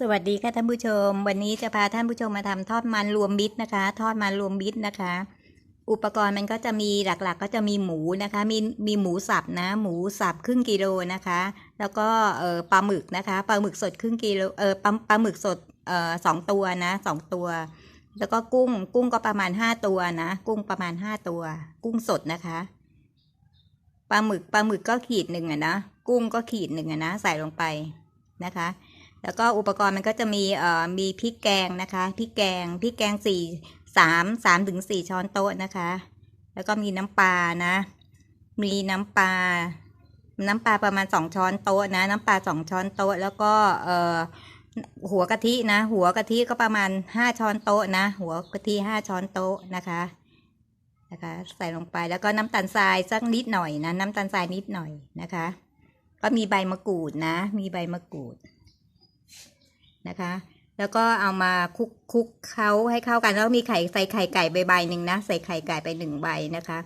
สวัสดีค่ะท่านผู้ชม วันนี้จะพาท่านผู้ชมมาทำทอดมันรวมมิตรนะคะ ทอดมันรวมมิตรนะคะ อุปกรณ์มันก็จะมีหลักๆ ก็จะมีหมูนะคะ มีมีหมูสับนะ หมูสับครึ่งกิโลนะคะ แล้วก็เออปลาหมึกนะคะปลาหมึกสดครึ่งกิโลเออปลาปลาหมึกสดเออสองตัวนะสองตัว แล้วก็กุ้งกุ้งก็ประมาณห้าตัวนะ กุ้งประมาณห้าตัว กุ้งสดนะคะปลาหมึกปลาหมึกก็ขีดหนึ่งอะนะกุ้งก็ขีดหนึ่งอะนะใส่ลงไปนะคะ แล้วก็อุปกรณ์มันก็จะมีเอ่อมีพริกแกงนะคะพริกแกงพริกแกงสี่สามสามถึงสี่ช้อนโต๊ะนะคะ แล้วก็มีน้ำปลานะ มีน้ำปลาน้ำปลาประมาณสองช้อนโต๊ะนะ น้ำปลาสองช้อนโต๊ะ แล้วก็เอ่อหัวกะทินะ หัวกะทิก็ประมาณห้าช้อนโต๊ะนะ หัวกะทิห้าช้อนโต๊ะนะคะนะคะ ใส่ลงไปแล้วก็น้ำตาลทรายสักนิดหน่อยนะ น้ำตาลทรายนิดหน่อยนะคะ ก็มีใบมะกรูดนะ มีใบมะกรูด นะคะ แล้วก็เอามาคลุกคลุกเขาให้เข้ากัน แล้วมีไข่ใส่ไข่ไก่ใบใบหนึ่งนะ ใส่ไข่ไก่ไปหนึ่งใบนะคะ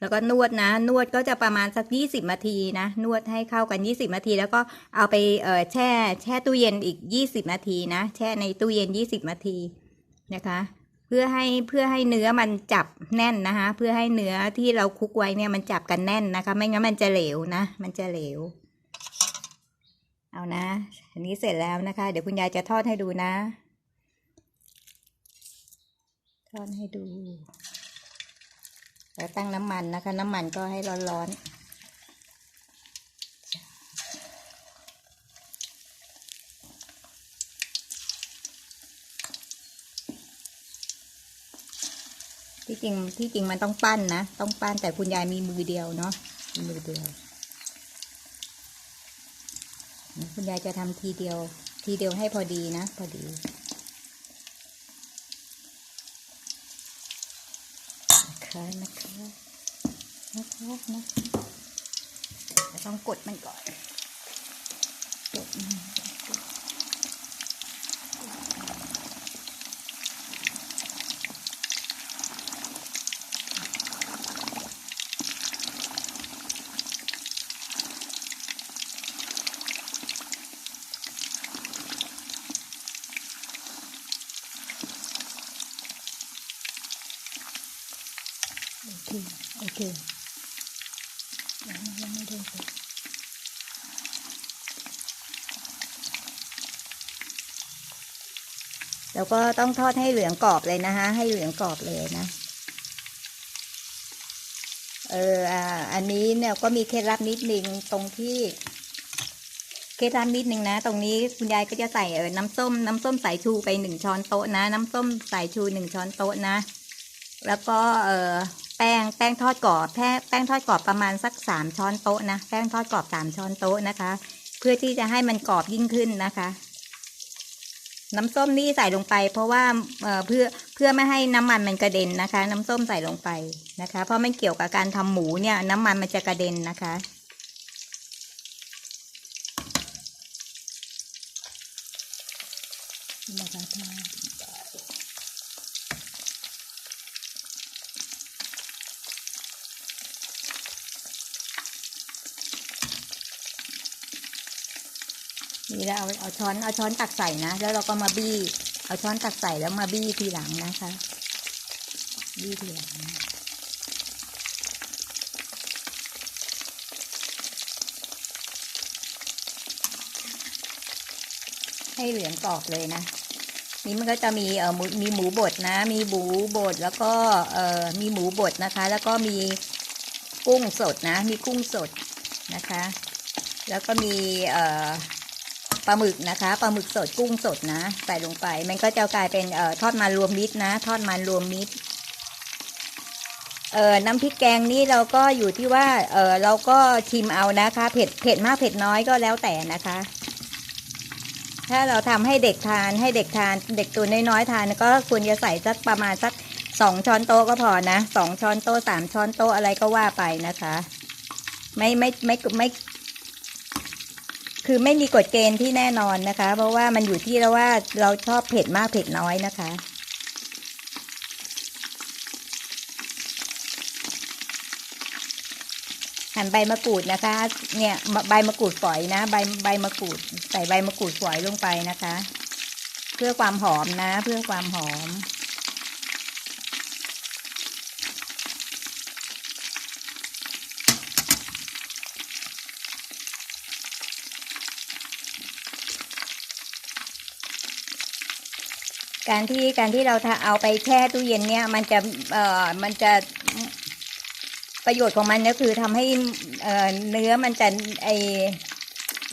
แล้วก็นวดนะ นวดก็จะประมาณสักยี่สิบนาทีนะ นวดให้เข้ากันยี่สิบนาที แล้วก็เอาไปเอ่อแช่แช่ตู้เย็นอีกยี่สิบนาทีนะ แช่ในตู้เย็นยี่สิบนาทีนะคะเพื่อให้เพื่อให้เนื้อมันจับแน่นนะคะ เพื่อให้เนื้อที่เราคลุกไว้เนี่ยมันจับกันแน่นนะคะ ไม่งั้นมันจะเหลวนะ มันจะเหลว เอานะ อันนี้เสร็จแล้วนะคะ เดี๋ยวคุณยายจะทอดให้ดูนะ ทอดให้ดู แล้วตั้งน้ำมันนะคะ น้ำมันก็ให้ร้อนๆที่จริงที่จริงมันต้องปั้นนะ ต้องปั้นแต่คุณยายมีมือเดียวเนาะมีมือเดียว คุณยายจะทำทีเดียว ทีเดียวให้พอดีนะ พอดีนะคะนะคะนะคะนะคะต้องกดมันก่อนกดมันโอเค เคยังยังไม่ได้กดแล้วก็ต้องทอดให้เหลืองกรอบเลยนะคะ ให้เหลืองกรอบเลยนะ เอออ่าอันนี้เนี่ยก็มีเคล็ดลับนิดนึงตรงที่เคล็ดลับนิดนึงนะ ตรงนี้คุณยายก็จะใส่เออน้ำส้ม น้ำส้มสายชูไปหนึ่งช้อนโต๊ะนะ น้ำส้มสายชูหนึ่งช้อนโต๊ะนะ แล้วก็เออ แป้งทอดกรอบแป้งแป้งทอดกรอบประมาณสักสามช้อนโต๊ะนะแป้งทอดกรอบสามช้อนโต๊ะนะคะ เพื่อที่จะให้มันกรอบยิ่งขึ้นนะคะ น้ำส้มนี่ใส่ลงไป เพราะว่าเพื่อเพื่อไม่ให้น้ำมันมันกระเด็นนะคะ น้ำส้มใส่ลงไปนะคะ เพราะไมันเกี่ยวกับการทำหมูเนี่ย น้ำมันมันจะกระเด็นนะคะนะคะ นี่แล้วเอาเอาช้อนเอาช้อนตักใส่นะ แล้วเราก็มาบี้ เอาช้อนตักใส่แล้วมาบี้ทีหลังนะคะ บี้ทีหลังให้เหลืองกรอบเลยนะ นี่มันก็จะมีเอ่อมูมีหมูบดนะ มีหมูบดแล้วก็เอ่อมีหมูบดนะคะ แล้วก็มีกุ้งสดนะ มีกุ้งสดนะคะ แล้วก็มีเอ่อ ปลาหมึกนะคะปลาหมึกสดกุ้งสดนะ ใส่ลงไป มันก็จะกลายเป็นเอ่อทอดมันรวมมิตรนะ ทอดมันรวมมิตรเอ่อน้ำพริกแกงนี่เราก็อยู่ที่ว่าเออเราก็ชิมเอานะคะ เผ็ดเผ็ดมากเผ็ดน้อยก็แล้วแต่นะคะ ถ้าเราทำให้เด็กทานให้เด็กทาน เด็กตัวน้อยๆทานก็ควรจะใส่สักประมาณสักสองช้อนโต๊ะก็พอนะสองช้อนโต๊ะสามช้อนโต๊ะอะไรก็ว่าไปนะคะ ไม่ไม่ไม่ไม่ คือไม่มีกฎเกณฑ์ที่แน่นอนนะคะ เพราะว่ามันอยู่ที่แล้วว่าเราชอบเผ็ดมากเผ็ดน้อยนะคะ หั่นใบมะกรูดนะคะ เนี่ยใบมะกรูดฝอยนะใบใบมะกรูด ใส่ใบมะกรูดฝอยลงไปนะคะ เพื่อความหอมนะ เพื่อความหอม การที่การที่เราเอาไปแช่ตู้เย็นเนี่ย มันจะเอ่อมันจะประโยชน์ของมันก็คือทำให้เอ่อเนื้อมันจะไอ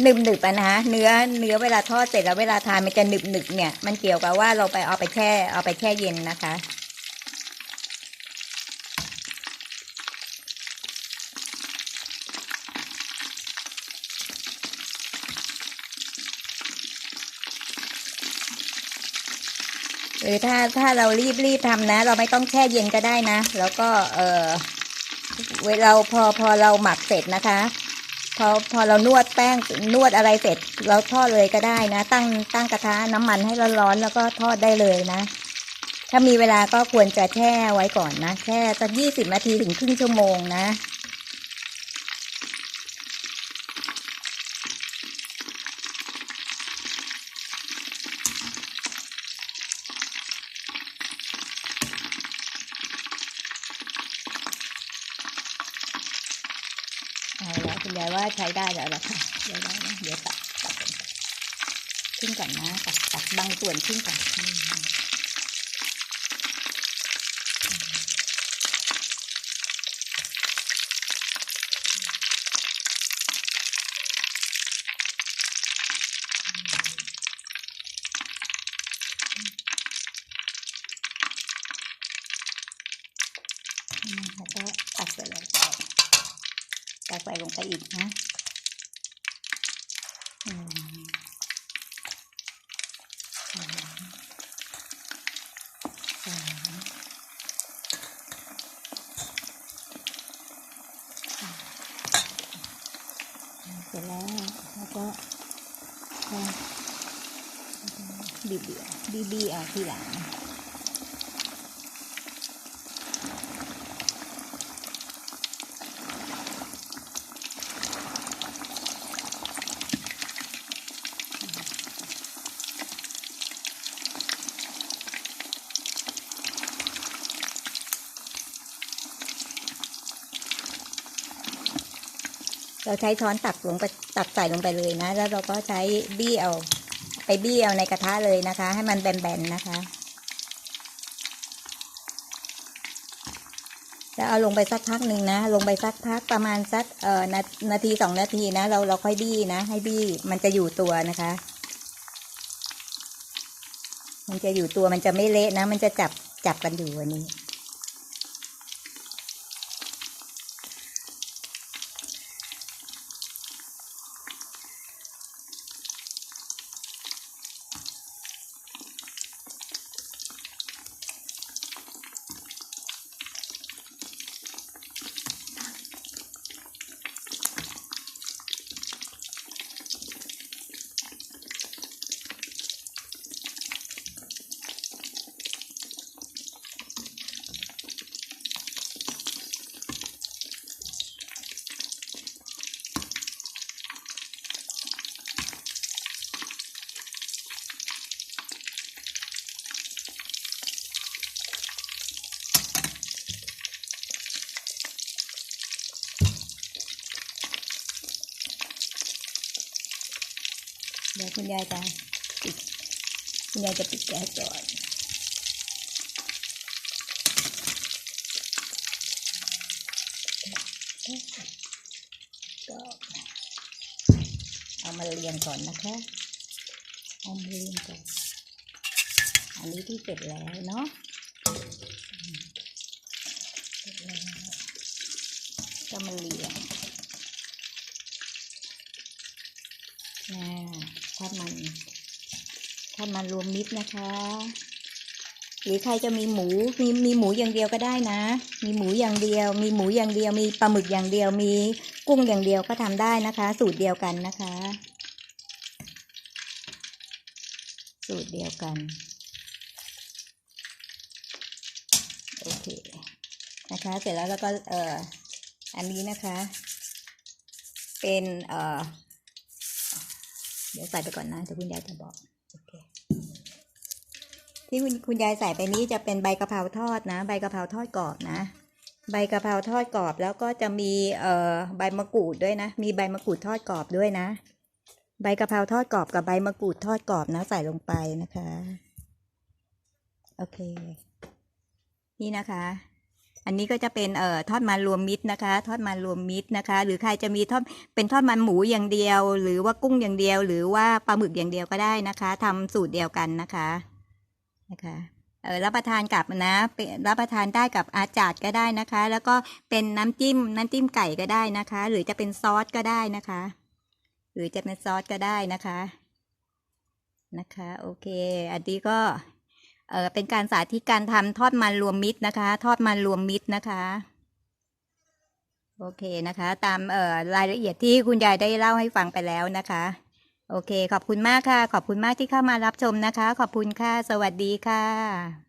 หนึบหนึบๆอะนะเนื้อเนื้อเวลาทอดเสร็จแล้วเวลาทานมันจะหนึบหนึบเนี่ย มันเกี่ยวกับว่าเราไปเอาไปแช่เอาไปแช่เย็นนะคะ หรือถ้าถ้าเรารีบรีบทำนะ เราไม่ต้องแช่เย็นก็ได้นะ แล้วก็เออเวลาพอพอเราหมักเสร็จนะคะ พอพอเรานวดแป้งนวดอะไรเสร็จ เราทอดเลยก็ได้นะ ตั้งตั้งกระทะน้ำมันให้ร้อนๆแล้วก็ทอดได้เลยนะ ถ้ามีเวลาก็ควรจะแช่ไว้ก่อนนะแช่สักยี่สิบนาทีถึงครึ่งชั่วโมงนะ คุณยายว่าใช้ได้แล้วล่ะค่ะเดี๋ยวนะเดี๋ยวตัดตัดขึ้นก่อนนะตัดตัดบางส่วนขึ้นก่อนอืมอืมแล้วก็ตัดใส่ลงไปตัดใส่ลง ไปอีกนะเสร็จแล้วแล้วก็บีบีบีบีเอาทีหลัง เราใช้ช้อนตักลงไปตักใส่ลงไปเลยนะ แล้วเราก็ใช้บี้เอา ไปบี้เอาในกระทะเลยนะคะ ให้มันแบนๆนะคะ แล้วเอาลงไปสักพักหนึ่งนะ ลงไปสักพักประมาณสักเอ่อนานาทีสองนาทีนะ เราเราค่อยบี้นะ ให้บี้มันจะอยู่ตัวนะคะ มันจะอยู่ตัวมันจะไม่เละนะ มันจะจับจับกันอยู่อันนี้ คุณยายจะปิดคุณยายจะปิดแก๊สก่อนก็เอามาเรียงก่อนนะคะเอามาเรียงก่อนอันนี้ที่เสร็จแล้วเนาะเสร็จแล้วก็มาเรียง นะทอดมัน ทอดมันรวมมิตรนะคะ หรือใครจะมีหมูมีมีหมูอย่างเดียวก็ได้นะ มีหมูอย่างเดียว มีหมูอย่างเดียว มีปลาหมึกอย่างเดียว มีกุ้งอย่างเดียวก็ทำได้นะคะ สูตรเดียวกันนะคะ สูตรเดียวกันโอเคนะคะ เสร็จแล้วแล้วก็เอ่ออันนี้นะคะ เป็นเอ่อเดี๋ยวใส่ไปก่อนนะเดี๋ยวคุณยายจะบอก ที่คุณคุณยายใส่ไปนี้จะเป็นใบกะเพราทอดนะ ใบกะเพราทอดกรอบนะ ใบกะเพราทอดกรอบแล้วก็จะมีเอ่อใบมะกรูดด้วยนะ มีใบมะกรูดทอดกรอบด้วยนะ ใบกะเพราทอดกรอบกับใบมะกรูดทอดกรอบนะ ใส่ลงไปนะคะ โอเค นี่นะคะ อันนี้ก็จะเป็นเอ่อทอดมันรวมมิตรนะคะ ทอดมันรวมมิตรนะคะ หรือใครจะมีทอดเป็นทอดมันหมูอย่างเดียว หรือว่ากุ้งอย่างเดียว หรือว่าปลาหมึกอย่างเดียวก็ได้นะคะทำสูตรเดียวกันนะคะ นะคะเออรับประทานกับนะรับประทานได้กับอาจารย์ก็ได้นะคะ แล้วก็เป็นน้ำจิ้มน้ำจิ้มไก่ก็ได้นะคะ หรือจะเป็นซอสก็ได้นะคะ หรือจะเป็นซอสก็ได้นะคะนะคะ โอเค อันนี้ก็เออเป็นการสาธิตการทำทอดมันรวมมิตรนะคะ ทอดมันรวมมิตรนะคะ โอเคนะคะ ตามเอ่อรายละเอียดที่คุณยายได้เล่าให้ฟังไปแล้วนะคะ โอเค ขอบคุณมากค่ะ ขอบคุณมากที่เข้ามารับชมนะคะ ขอบคุณค่ะ สวัสดีค่ะ